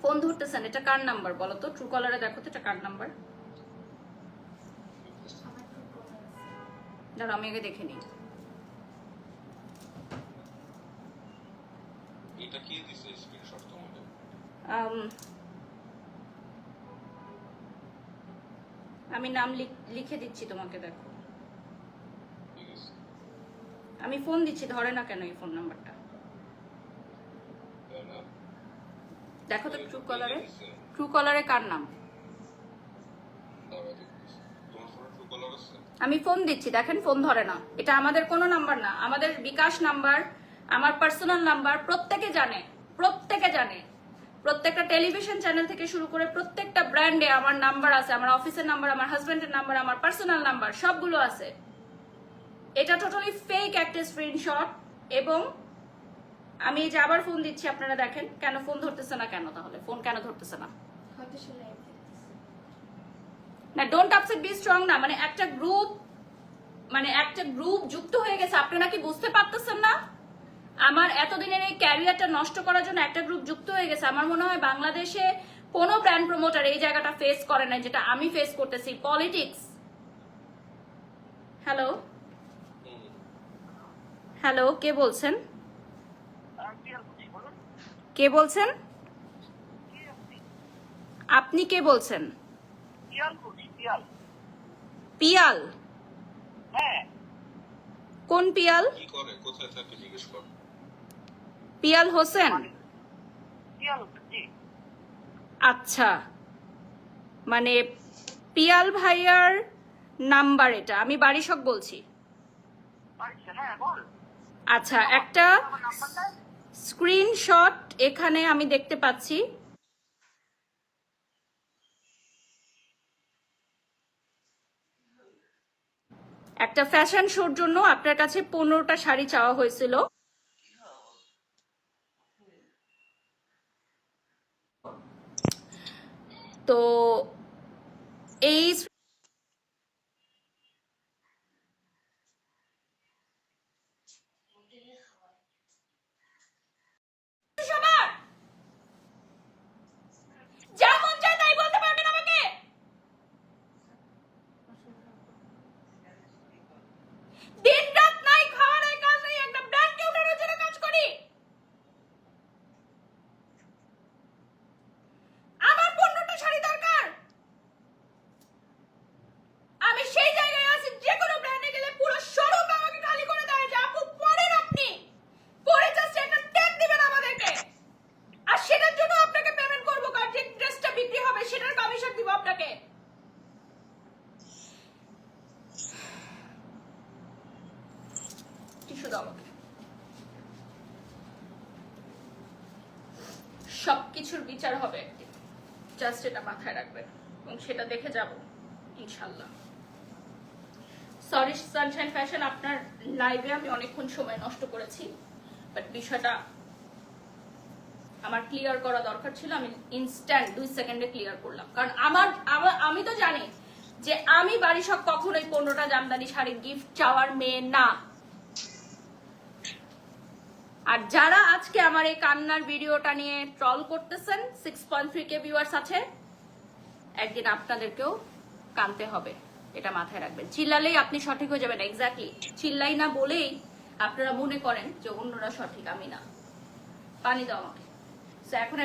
Phone ধরতেছেন এটা কার number বলো তো? ট্রু কলারে দেখো তো এটা কার নাম্বার? দাঁড়া আমি আগে দেখে নিই। এটা কি দিছে স্ক্রিনশট তোমাদের? আম, আমি নাম লিখ- লিখে দিচ্ছি তোমাকে দেখো। আমি ফোন দিচ্ছি ধরে না কেন এই ফোন নাম্বারটা তাই না? দেখো তো ট্রু কলারে ট্রু কলারে কার নাম? আমি ফোন দিচ্ছি, দেখেন ফোন ধরে না। এটা আমাদের কোনো নাম্বার না, আমাদের বিকাশ নাম্বার আমার পার্সোনাল নাম্বার প্রত্যেকে জানে প্রত্যেকে জানে। প্রত্যেকটা টেলিভিশন চ্যানেল থেকে শুরু করে প্রত্যেকটা ব্র্যান্ডে আমার নাম্বার আছে, আমার অফিসের নাম্বার আমার হাজবেন্ডের নাম্বার আমার পার্সোনাল নাম্বার সবগুলো আছে। এটা টোটালি ফেক একটা স্ক্রিনশট এবং আমি এই যে আবার ফোন দিচ্ছি আপনারা দেখেন কেন ফোন ধরতেছে না কেন তাহলে? ফোন কেন ধরতেছে না? না ডোন্ট আপসেট বি স্ট্রং না। মানে একটা গ্রুপ মানে একটা গ্রুপ যুক্ত হয়ে গেছে আপনারা কি বুঝতে পারতেছেন না? আমার এতদিনের এই ক্যারিয়ারটা নষ্ট করার জন্য একটা গ্রুপ যুক্ত হয়ে গেছে। আমার মনে হয় বাংলাদেশে কোনো ব্র্যান্ড প্রমোটার এই জায়গাটা ফেস করে না যেটা আমি ফেস করতেছি। পলিটিক্স হ্যালো হ্যালো কে বলছেন? কে বলছেন? আপনি কে বলছেন? পিয়াল। হ্যাঁ কোন পিয়াল? কি করে? কোথায় থাকে? জিজ্ঞেস কর। পিয়াল হোসেন? আচ্ছা। মানে পিয়াল ভাইয়ার নাম্বার এটা। আমি বাড়ি সব বলছি। আচ্ছা হ্যাঁ বল। আচ্ছা একটা স্ক্রিনশট এখানে আমি দেখতে পাচ্ছি। একটা ফ্যাশন শোর জন্য আপনার কাছে পনেরোটা শাড়ি চাওয়া হয়েছিল। তো এই সবার যা মন চায় তাই বলতে পারবেন আমাকে দিন রাত নাই খাওয়া নাই কাজ নাই একটা ব্র্যান্ডকে উঠানোর জন্য কাজ করি আমার পনেরোটা শাড়ি দরকার আমি সেই জায়গায় আছি যে কোনো ব্র্যান্ডে গেলে পুরো শোরুম আমাকে খালি করে দেয় যে আপু পরেন আপনি পরে জাস্ট একটা ট্যাগ দিবেন আমাদেরকে আর সেটার জন্য আপনাকে পেমেন্ট করব কারণ যে ড্রেসটা বিক্রি হবে সেটার কমিশন দিব আপনাকে টিস্যু দাও। আমাকে সবকিছুর বিচার হবে একদিন। জাস্ট এটা মাথায় এবং সেটা দেখে যাব, ইনশাল্লাহ। সরি সানশাইন ফ্যাশন আপনার লাইভে আমি অনেকক্ষণ সময় নষ্ট করেছি বাট বিষয়টা আমার ক্লিয়ার করা দরকার ছিল, আমি ইনস্ট্যান্ট দুই সেকেন্ডে ক্লিয়ার করলাম। কারণ আমার আমার, আমি তো জানি যে আমি বাড়ি সব কখনোই পনেরোটা জামদানি শাড়ি গিফট চাওয়ার মেয়ে না। আর যারা আজকে আমার এই কান্নার ভিডিওটা নিয়ে ট্রল করতেছেন six point three K viewers আছে, একদিন আপনাদেরকেও কানতে হবে, এটা মাথায় রাখবেন। চিল্লালেই আপনি সঠিক হয়ে যাবেন এক্স্যাক্টলি চিল্লাই না বলেই আপনারা মনে করেন যে অন্যরা সঠিক, আমি না। পানি দাও আমাকে। এখন